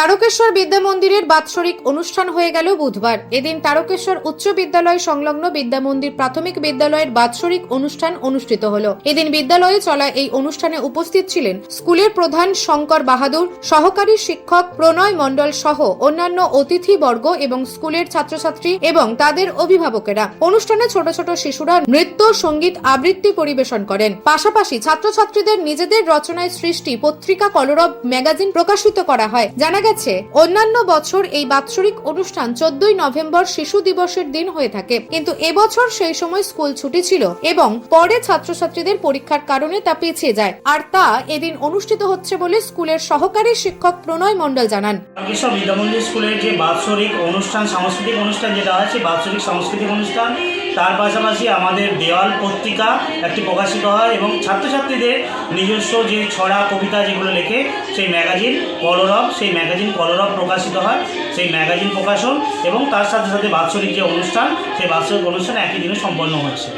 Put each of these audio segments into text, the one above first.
তারকেশ্বর বিদ্যা মন্দিরের বাৎসরিক অনুষ্ঠান হয়ে গেল বুধবার। এদিন তারকেশ্বর উচ্চ বিদ্যালয় সংলগ্ন বিদ্যা মন্দির প্রাথমিক বিদ্যালয়ের বাৎসরিক অনুষ্ঠান অনুষ্ঠিত হল। এদিন বিদ্যালয়ে চলা এই অনুষ্ঠানে উপস্থিত ছিলেন স্কুলের প্রধান শঙ্কর বাহাদুর, সহকারী শিক্ষক প্রণয় মণ্ডল সহ অন্যান্য অতিথিবর্গ এবং স্কুলের ছাত্রছাত্রী এবং তাদের অভিভাবকেরা। অনুষ্ঠানে ছোট ছোট শিশুরা নৃত্য, সংগীত আবৃত্তি পরিবেশন করেন। পাশাপাশি ছাত্রছাত্রীদের নিজেদের রচনায় সৃষ্টি পত্রিকা কলরব ম্যাগাজিন প্রকাশিত করা হয়। জানা গেছে অন্যান্য বছর এই বাৎসরিক অনুষ্ঠান চোদ্দই নভেম্বর শিশু দিবসের দিন হয়ে থাকে। কিন্তু এবছর সেই সময় স্কুল ছুটি ছিল এবং পরে ছাত্রছাত্রীদের পরীক্ষার কারণে তা পিছিয়ে যায়। আর তা এদিন অনুষ্ঠিত হচ্ছে বলে স্কুলের সহকারী শিক্ষক প্রণয় মণ্ডল জানান। কৃষ্ণ বিদ্যামন্দির স্কুলের যে বাৎসরিক অনুষ্ঠান, সাংস্কৃতিক অনুষ্ঠান যেটা বাৎসরিক সাংস্কৃতিক অনুষ্ঠান, তার পাশাপাশি আমাদের দেওয়াল পত্রিকা একটি প্রকাশিত হয় এবং ছাত্রছাত্রীদের নিজস্ব যে ছড়া, কবিতা যেগুলো লেখে সেই ম্যাগাজিন কলরব, সেই ম্যাগাজিন কলরব প্রকাশিত হয়, সেই ম্যাগাজিন প্রকাশন এবং তার সাথে সাথে বাৎসরিক যে অনুষ্ঠান, সেই বাৎসরিক অনুষ্ঠান একই দিনে সম্পন্ন হচ্ছে।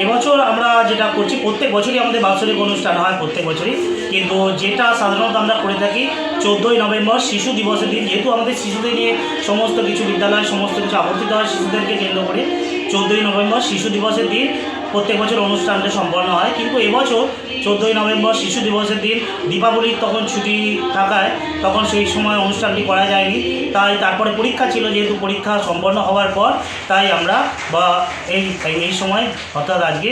এবছর আমরা যেটা করছি, প্রত্যেক বছরই আমাদের বাৎসরিক অনুষ্ঠান হয়, প্রত্যেক বছরই। কিন্তু যেটা সাধারণত আমরা করে থাকি, চোদ্দোই নভেম্বর শিশু দিবসের দিন। যেহেতু আমাদের শিশুদের নিয়ে সমস্ত কিছু বিদ্যালয়, সমস্ত কিছু আবর্তিত হয়, শিশুদেরকে কেন্দ্র করে, চোদ্দোই নভেম্বর শিশু দিবসের দিন প্রত্যেক বছর অনুষ্ঠানটা সম্পন্ন হয়। কিন্তু এবছর চোদ্দোই নভেম্বর শিশু দিবসের দিন দীপাবলির তখন ছুটি থাকায় তখন সেই সময় অনুষ্ঠানটি করা যায়নি। তাই তারপরে পরীক্ষা ছিল, যেহেতু পরীক্ষা সম্পন্ন হওয়ার পর তাই আমরা বা এই এই সময়, অর্থাৎ আজকে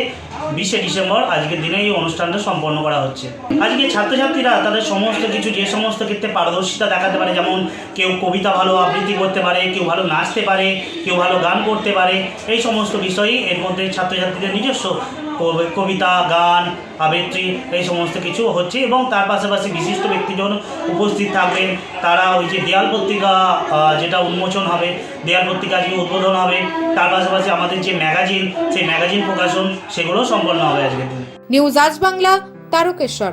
বিশে ডিসেম্বর, আজকের দিনে এই অনুষ্ঠানটা সম্পন্ন করা হচ্ছে। আজকে ছাত্রছাত্রীরা তাদের সমস্ত কিছু, যে সমস্ত ক্ষেত্রে পারদর্শিতা দেখাতে পারে, যেমন কেউ কবিতা ভালো আবৃত্তি করতে পারে, কেউ ভালো নাচতে পারে, কেউ ভালো গান করতে পারে, এই সমস্ত বিষয়ই এর মধ্যে ছাত্রছাত্রীদের নিজস্ব কবিতা, গান, আবৃত্তি, এই সমস্ত কিছু হচ্ছে এবং তার পাশাপাশি বিশিষ্ট ব্যক্তিজন উপস্থিত থাকবেন, তারা ওই যে দেয়াল পত্রিকা যেটা উন্মোচন হবে, দেয়াল পত্রিকা আজকে উদ্বোধন হবে, তার পাশাপাশি আমাদের যে ম্যাগাজিন, সেই ম্যাগাজিন প্রকাশন সেগুলো সম্পন্ন হবে আজকের দিন নিউজ আজ বাংলা, তারকেশ্বর।